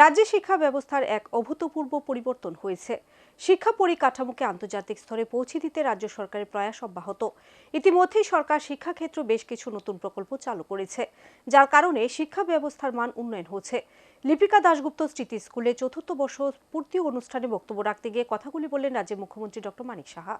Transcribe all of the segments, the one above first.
রাজ্যে শিক্ষা ব্যবস্থার এক অভূতপূর্ব পরিবর্তন হয়েছে। শিক্ষা পরিকাঠামোকে আন্তর্জাতিক স্তরে পৌঁছে দিতে রাজ্য সরকারের প্রয়াস অব্যাহত। ইতিমধ্যেই সরকার শিক্ষাক্ষেত্র বেশ কিছু নতুন প্রকল্প চালু করেছে, যার কারণে শিক্ষা ব্যবস্থার মান উন্নয়ন হচ্ছে। লিপিকা দাশগুপ্ত স্মৃতি স্কুলে চতুর্থ বর্ষ পূর্তি অনুষ্ঠানে বক্তব্য রাখতে গিয়ে কথাগুলি বললেন রাজ্যের মুখ্যমন্ত্রী doctor Manik Saha.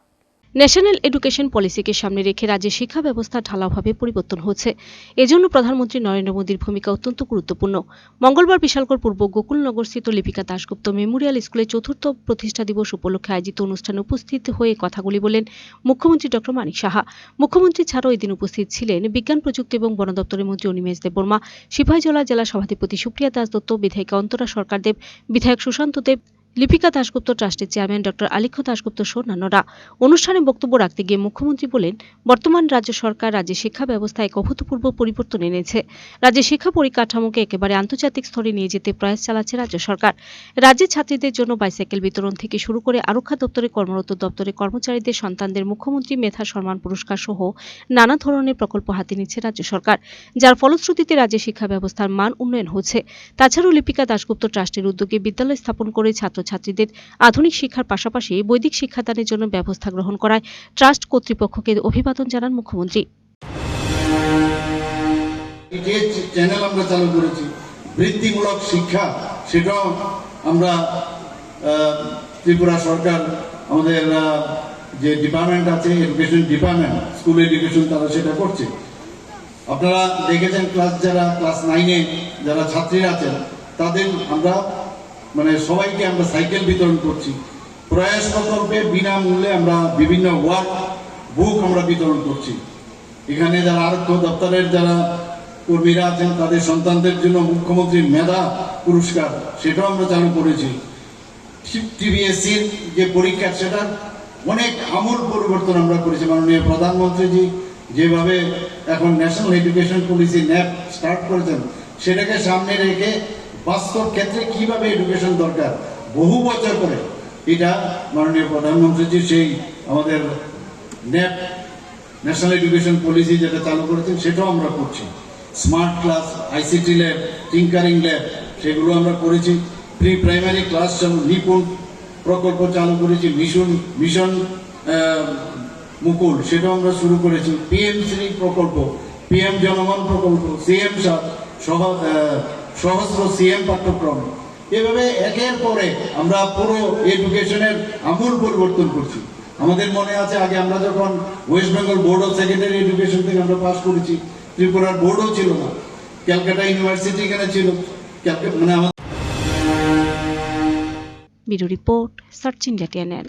National education পলিসিকে সামনে রেখে রাজ্যের শিক্ষা ব্যবস্থা ঢালাওভাবে পরিবর্তন হচ্ছে। এজন্য প্রধানমন্ত্রী নরেন্দ্র মোদীর ভূমিকা অত্যন্ত গুরুত্বপূর্ণ। মঙ্গলবার বিশালগড় পূর্ব গোকুলনগরস্থিত লিপিকা দাশগুপ্ত মেমোরিয়াল স্কুলে চতুর্থ প্রতিষ্ঠা দিবস উপলক্ষে আয়োজিত অনুষ্ঠানে উপস্থিত হয়ে কথাগুলি বলেন মুখ্যমন্ত্রী ডক্টর মানিক সাহা। মুখ্যমন্ত্রী ছাড়াও এদিন উপস্থিত ছিলেন বিজ্ঞান, প্রযুক্তি এবং বন দপ্তরের মন্ত্রী অনিমেষ দেববর্মা, সিপাহীজলা জেলা সভাধিপতি সুপ্রিয়া দাস দত্ত, বিধায়িকা অন্তরা সরকার দেব বিধায়ক সুশান্ত দেব লিপিকা দাশগুপ্ত ট্রাস্টের চেয়ারম্যান ডক্টর আলিখ্য দাশগুপ্ত সহ অনুষ্ঠানে বক্তব্য রাখতে গিয়ে মুখ্যমন্ত্রী বলেন, বর্তমান রাজ্য সরকার রাজ্যের শিক্ষা ব্যবস্থায় এক অভূতপূর্ব পরিবর্তন এনেছে। রাজ্যের শিক্ষা পরিকাঠামোকে একেবারে আন্তর্জাতিক স্তরে নিয়ে যেতে প্রয়াস চালাচ্ছে রাজ্য সরকার। রাজ্যের ছাত্রীদের জন্য বাইসাইকেল বিতরণ থেকে শুরু করে আরক্ষা দপ্তরে কর্মরত দপ্তরের কর্মচারীদের সন্তানদের মুখ্যমন্ত্রী মেধা সম্মান পুরস্কার সহ নানা ধরনের প্রকল্প হাতে নিচ্ছে রাজ্য সরকার, যার ফলশ্রুতিতে রাজ্যের শিক্ষা ব্যবস্থার মান উন্নয়ন হচ্ছে। তাছাড়াও লিপিকা দাশগুপ্ত ট্রাস্টের উদ্যোগে বিদ্যালয় স্থাপন করে ছাত্রছাত্রীদের আধুনিক শিক্ষার পাশাপাশি বৈদিক শিক্ষাদানের জন্য ব্যবস্থা গ্রহণ করায় ট্রাস্ট কর্তৃপক্ষকে অভিবাদন জানান মুখ্যমন্ত্রী। আমরা বৃত্তিমূলক শিক্ষা, সেটাও আমরা ত্রিপুরা সরকার, আমাদের যে ডিপার্টমেন্ট আছে এডুকেশন ডিপার্টমেন্ট স্কুল এডুকেশন তারা সেটা করছে। আপনারা দেখেছেন ক্লাস যারা ক্লাস নাইনে যারা ছাত্রীরা আছেন, তাদের আমরা মানে সবাইকে আমরা সাইকেল বিতরণ করছি। প্রয়াস প্রকল্পে বিনামূল্যে আমরা বিভিন্ন ওয়ার্ক বুক আমরা বিতরণ করছি। এখানে যারা আরক্ষ দপ্তরের যারা কর্মীরা আছেন, তাদের সন্তানদের জন্য মুখ্যমন্ত্রী মেধা পুরস্কার, সেটাও আমরা চালু করেছি। টিবিএসসির যে পরীক্ষা সেটার অনেক আমূল পরিবর্তন আমরা করেছি। মাননীয় প্রধানমন্ত্রীজি যেভাবে এখন national education policy NEP start করেছেন, সেটাকে সামনে রেখে বাস্তব ক্ষেত্রে কীভাবে এডুকেশন দরকার? বহু বছর করে এটা মাননীয় প্রধানমন্ত্রীজি সেই আমাদের ন্যাপ ন্যাশনাল এডুকেশন পলিসি যেটা চালু করেছেন, সেটাও আমরা করছি। Smart class ICT lab tinkering lab সেগুলো আমরা করেছি। প্রি প্রাইমারি ক্লাস নিপুণ প্রকল্প চালু করেছি, মিশন মিশন মুকুল, সেটাও আমরা শুরু করেছি। পিএম শ্রী প্রকল্প পিএম জনগণ প্রকল্প সিএম সহ সহস্র সিএম পাঠ্যক্রম। এভাবে একের পরে আমরা পুরো এডুকেশনের আমূল পরিবর্তন করছি। আমাদের মনে আছে, আগে আমরা যখন West Bengal board of secondary education থেকে আমরা পাস করেছি, ত্রিপুরার বোর্ডও ছিল না। ক্যালকাটা ইউনিভার্সিটি এখানে ছিল। মানে আমাদের রিপোর্ট সার্চ ইন্ডিয়া টিএনএল